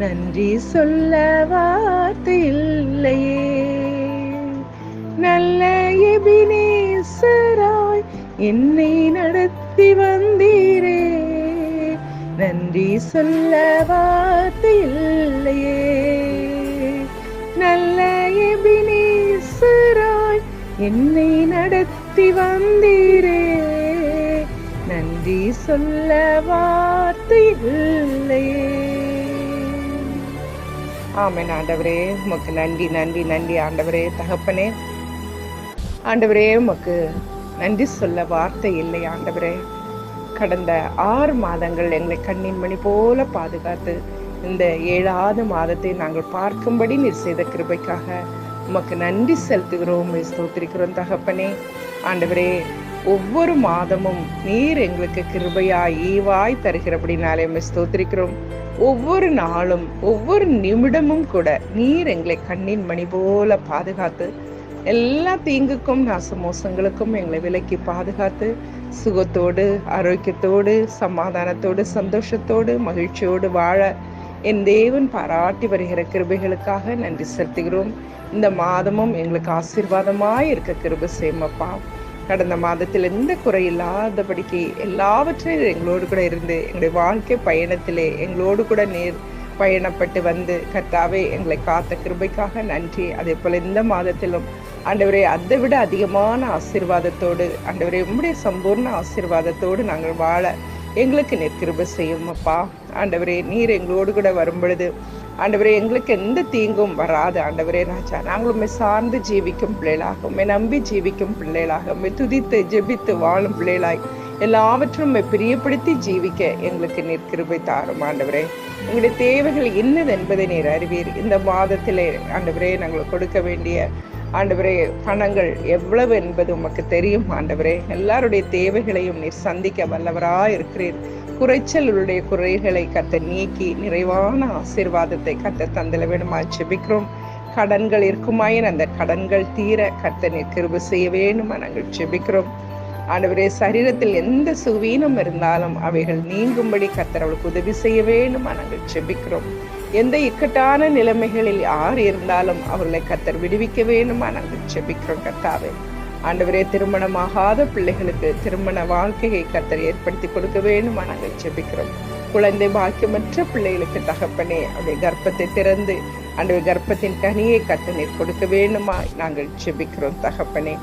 நன்றி சொல்ல வார்த்தை இல்லையே. நல்ல எபினேசராய் என்னை நடத்தி வந்தீரே. நன்றி சொல்ல வார்த்தை இல்லையே. நல்ல எபினேசராய் என்னை நடத்தி வந்தீரே. நன்றி சொல்ல வார்த்தை இல்லையே. ஆமேன் ஆண்டவரே உமக்கு நன்றி நன்றி நன்றி ஆண்டவரே தகப்பனே. ஆண்டவரே உமக்கு நன்றி சொல்ல வார்த்தை இல்லை ஆண்டவரே. கடந்த ஆறு மாதங்கள் எங்களை கண்ணின் மணி போல பாதுகாத்து இந்த ஏழாவது மாதத்தை நாங்கள் பார்க்கும்படி நீர் செய்த கிருபைக்காக உமக்கு நன்றி செலுத்துகிறோம் ஸ்தோத்திரிக்கிறோம் தகப்பனே. ஆண்டவரே ஒவ்வொரு மாதமும் நீர் எங்களுக்கு கிருபையாய் ஈவாய் தருகிறபடினாலே உம்மை ஸ்தோத்திரிக்கிறோம். ஒவ்வொரு நாளும் ஒவ்வொரு நிமிடமும் கூட நீர் எங்களை கண்ணின் மணி போல பாதுகாத்து எல்லா தீங்குக்கும் நாசமோசங்களுக்கும் எங்களை விலக்கி பாதுகாத்து சுகத்தோடு ஆரோக்கியத்தோடு சமாதானத்தோடு சந்தோஷத்தோடு மகிழ்ச்சியோடு வாழ என் தேவன் பாராட்டி வருகிற கிருபைகளுக்காக நன்றி செலுத்துகிறோம். இந்த மாதமும் எங்களுக்கு ஆசீர்வாதமாய் இருக்க கிருபை சேமப்பா கடந்த மாதத்தில் எந்த குறை இல்லாதபடிக்கு எல்லாவற்றையும் எங்களோடு கூட இருந்து எங்களுடைய வாழ்க்கை பயணத்திலே எங்களோடு கூட நேர் பயணப்பட்டு வந்து கர்த்தாவே எங்களை காத்த கிருபைக்காக நன்றி. அதே போல இந்த மாதத்திலும் ஆண்டவரே அதை விட அதிகமான ஆசீர்வாதத்தோடு ஆண்டவரே உம்முடைய சம்பூர்ண ஆசீர்வாதத்தோடு நாங்கள் வாழ எங்களுக்கு நெற்கிருப செய்யுமப்பா செய்யும் அப்பா. ஆண்டவரே நீர் எங்களோடு கூட வரும் பொழுது ஆண்டவரே எங்களுக்கு எந்த தீங்கும் வராது. ஆண்டவரே ராஜா நாங்கள் உண்மை சார்ந்து ஜீவிக்கும் பிள்ளைகளாக உண்மை நம்பி ஜீவிக்கும் பிள்ளைகளாக உண்மை துதித்து ஜெபித்து வாழும் பிள்ளைகளாய் எல்லாவற்றும் பிரியப்படுத்தி ஜீவிக்க எங்களுக்கு நீர் கிருபை தாரும். ஆண்டவரே எங்களுடைய தேவைகள் என்னது என்பதை நீர் அறிவீர். இந்த மாதத்திலே ஆண்டவரே நாங்கள் கொடுக்க வேண்டிய ஆண்டவரே பணங்கள் எவ்வளவு என்பது உமக்கு தெரியும் ஆண்டவரே. எல்லாருடைய தேவைகளையும் நீர் சந்திக்க வல்லவராய் இருக்கிறீர். குறைச்சலுடைய குறைகளை கத்த நீக்கி நிறைவான ஆசீர்வாதத்தை கத்த தந்தல வேணுமா செபிக்கிறோம் கடன்கள் இருக்குமாயின் அந்த கடன்கள் தீர கத்த நீர் செய்ய வேணுமா நாங்கள் செபிக்கிறோம் ஆண்டவரே சரீரத்தில் எந்த சுவீனம் இருந்தாலும் அவைகள் நீங்கும்படி கத்தர் அவளுக்கு உதவி செய்ய வேணுமா நாங்கள் செபிக்கிறோம் எந்த இக்கட்டான நிலைமைகளில் யார் இருந்தாலும் அவர்களை கத்தர் விடுவிக்க வேண்டுமா. நாங்கள் செபிக்கிறோம் கத்தாவே ஆண்டவரே திருமணமாகாத பிள்ளைகளுக்கு திருமண வாழ்க்கையை கத்தர் ஏற்படுத்தி கொடுக்க வேண்டுமா. நாங்கள் செபிக்கிறோம் குழந்தை பாக்கியமற்ற பிள்ளைகளுக்கு தகப்பனே அவருடைய கர்ப்பத்தை திறந்து ஆண்டவர் கர்ப்பத்தின் கனியை கத்த கொடுக்க வேண்டுமா நாங்கள் செபிக்கிறோம் தகப்பனே.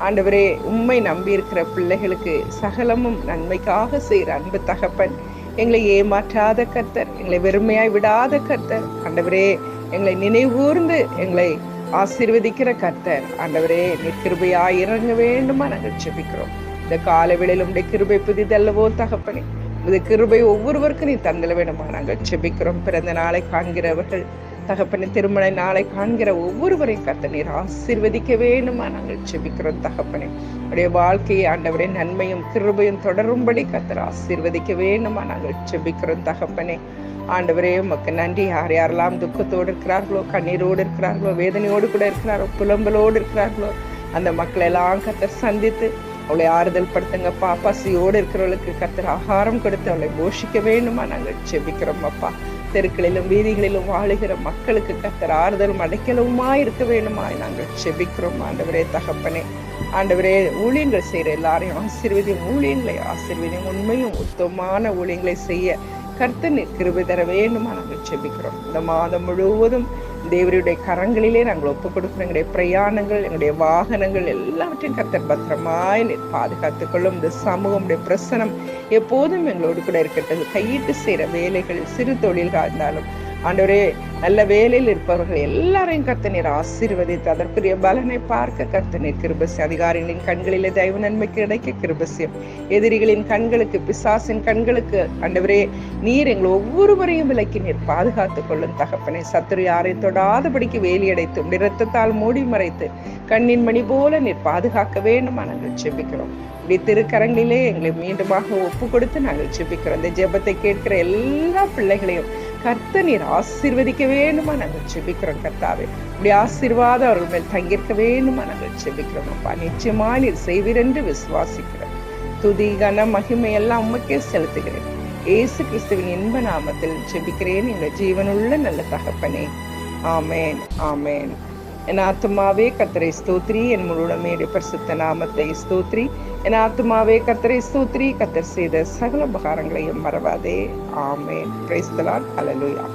ஆண்டவரே உண்மை நம்பி இருக்கிற பிள்ளைகளுக்கு சகலமும் நன்மைக்காக செய்கிற அன்பு தகப்பன். எங்களை ஏமாற்றாத கர்த்தர் எங்களை வெறுமையாய் விடாத கர்த்தர். ஆண்டவரே எங்களை நினைவூர்ந்து எங்களை ஆசீர்வதிக்கிற கர்த்தர். ஆண்டவரே நீர் கிருபையாய் இறங்க வேண்டுமா. நாங்கள் செபிக்கிறோம் இந்த கால வேளையில் உடைய கிருபை புதிதல்லவோ தகப்பனே. இந்த கிருபை ஒவ்வொருவருக்கும் நீ தந்தல வேண்டுமா? நாங்கள் செபிக்கிறோம் பிறந்த நாளை காண்கிறவர்கள் தகப்பனை திருமண நாளை காண்கிற ஒவ்வொருவரையும் கத்த நீர் ஆசிர்வதிக்க வேண்டுமா? நாங்கள் செபிக்கிறோம் தகப்பனே. உடைய வாழ்க்கையை ஆண்டவரே நன்மையும் கிருபையும் தொடரும்படி கத்தர் ஆசிர்வதிக்க வேண்டுமா? நாங்கள் செபிக்கிறோம் தகப்பனே. ஆண்டவரே உமக்கு நன்றி. யார் யாரெல்லாம் துக்கத்தோடு இருக்கிறார்களோ கண்ணீரோடு இருக்கிறார்களோ வேதனையோடு கூட இருக்கிறாரோ புலம்பலோடு இருக்கிறார்களோ அந்த மக்களை எல்லாம் கத்தர் சந்தித்து அவளை ஆறுதல் படுத்துங்கப்பா பசியோடு இருக்கிறவளுக்கு கத்தர் ஆகாரம் கொடுத்து அவளை போஷிக்க வேண்டுமா? நாங்கள் செபிக்கிறோம் அப்பா. தெருக்களிலும் வீதிகளிலும் வாழுகிற மக்களுக்கு கத்தர் ஆறுதலும் அடைக்கலுமா இருக்க வேண்டுமா? நாங்கள் செபிக்கிறோம் ஆண்டவரே தகப்பனே. ஆண்டவரே ஊழியங்கள் செய்கிற எல்லாரையும் ஆசீர்வதியும் ஊழியங்களை ஆசீர்வதியும் உண்மையும் உத்தமமான ஊழியங்களை செய்ய கர்த்தர் கிருபை தர வேண்டுமா. நாங்கள் செபிக்கிறோம். இந்த மாதம் முழுவதும் தேவருடைய கரங்களிலே நாங்கள் ஒப்புக் கொடுக்கிறோம் எங்களுடைய பிரயாணங்கள் எங்களுடைய வாகனங்கள் எல்லாவற்றையும் கர்த்தர் பத்திரமாய் பாதுகாத்துக் கொள்ளும். இந்த சமூகமுடைய பிரசனம் எப்போதும் எங்களோடு கூட இருக்கட்டும். கையிட்டு செய்கிற வேலைகள் சிறு தொழில்களாக இருந்தாலும் ஆண்டவரே நல்ல வேலையில் இருப்பவர்கள் எல்லாரையும் கர்த்த நீர் ஆசீர்வதித்து அதற்குரிய பலனை பார்க்க கர்த்தனீர் கிருபசி அதிகாரிகளின் கண்களிலே தெய்வ நன்மை கிடைக்க கிருபசியம் எதிரிகளின் கண்களுக்கு பிசாசின் கண்களுக்கு ஆண்டவரே நீர் எங்கள் ஒவ்வொருவரையும் விலக்கி நீர் பாதுகாத்துக் கொள்ளும் தகப்பனை. சத்துரு யாரை தொடாதபடிக்கு வேலியடைத்து இரத்தத்தால் மூடி மறைத்து கண்ணின் மணி போல நீர் பாதுகாக்க வேண்டுமா நாங்கள் செபிக்கிறோம் இப்படி திருக்கரங்களிலே எங்களை மீண்டுமாக ஒப்பு கொடுத்து நாங்கள் செபிக்கிறோம் இந்த ஜெபத்தை கேட்கிற எல்லா பிள்ளைகளையும் கர்த்த நீர் ஆசீர்வதிக்க வேண்டுமா? நாங்கள் செபிக்கிறோம் கர்த்தாவே. இப்படி ஆசீர்வாதம் அவர்கள் மேல் தங்கியிருக்க வேண்டுமா? நாங்கள் செபிக்கிறோம் அப்பா. நிச்சயமா நீர் செய்வீர் என்று விசுவாசிக்கிறோம். துதி கன மகிமை எல்லாம் உமக்கே செலுத்துகிறேன். ஏசு கிறிஸ்துவின் இன்ப நாமத்தில் செபிக்கிறேன் எங்கள் ஜீவனுள்ள நல்ல தகப்பனே. ஆமேன் ஆமேன். என் ஆத்துமாவே கத்தரை ஸ்தோத்ரி. என் முழுமையுடைய பரிசுத்த நாமத்தை ஸ்தோத்ரி. என் ஆத்துமாவே கத்தரை ஸ்தோத்ரி. கத்தர் செய்த சகல உபகாரங்களையும் மறவாதே. ஆமே பிரைஸ்தலான் அலலுயா